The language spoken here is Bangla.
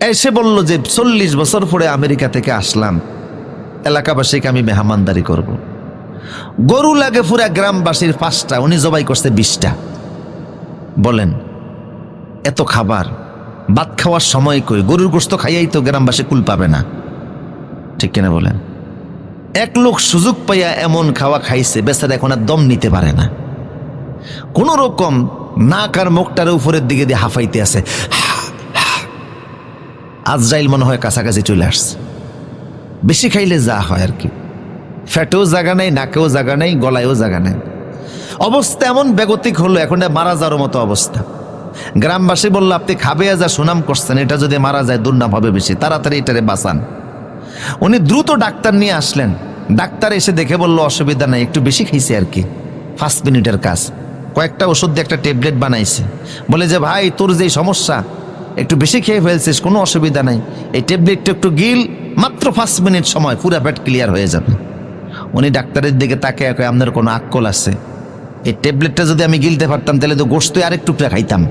এসে বলল যে, চল্লিশ বছর পরে আমেরিকা থেকে আসলাম। এলাকাবাসীকে আমি মেহমানদারি করব। গরু লাগে পুরা গ্রামবাসীর পাঁচটা, উনি জবাই করছে বিশটা। বলেন, এত খাবার, ভাত খাওয়ার সময় কই? গরুর গোস্ত খাইয়াই তো গ্রামবাসী কুল পাবে না। ঠিক কিনা বলেন? এক লোক সুযোগ পাইয়া এমন খাওয়া খাইছে, বেচারা এখন আর দম নিতে পারে না। কোন রকম নাক আর মুখটার উপরের দিকে দিয়ে হাফাইতে আছে। আজরাইল মনে হয় কাছাকাছি চলে আসছে। বেশি খাইলে যা হয় আর কি। ফ্যাটেও জায়গা নেই, নাকেও জায়গা নেই, গলায়ও জায়গা নেই। অবস্থা এমন বেগতিক হলো, এখন মারা যাওয়ার মতো অবস্থা। গ্রামবাসী বলল, আপনি খাবে যা সুনাম করছেন, এটা যদি মারা যায়, দুর্নাম হবে বেশি। তাড়াতাড়ি এটারে বাঁচান। উনি দ্রুত ডাক্তার নিয়ে আসলেন। ডাক্তার এসে দেখে বলল, অসুবিধা নাই, একটু বেশি খাইছে আর কি। পাঁচ মিনিটের কাজ। কয়েকটা ওষুধ দিয়ে একটা ট্যাবলেট বানাইছে। বলে যে, ভাই, তোর যে সমস্যা একটু বেশি খেয়ে ফেলছিস, কোনো অসুবিধা নাই। এই ট্যাবলেটটা একটু গিল, মাত্র পাঁচ মিনিট সময়, পুরো পেট ক্লিয়ার হয়ে যাবে। উনি ডাক্তারের দিকে তাকে আপনার কোনো আক্কল আছে? এই ট্যাবলেটটা যদি আমি গিলতে পারতাম, তাহলে তো গোস্ত আরেকটু খাইতাম।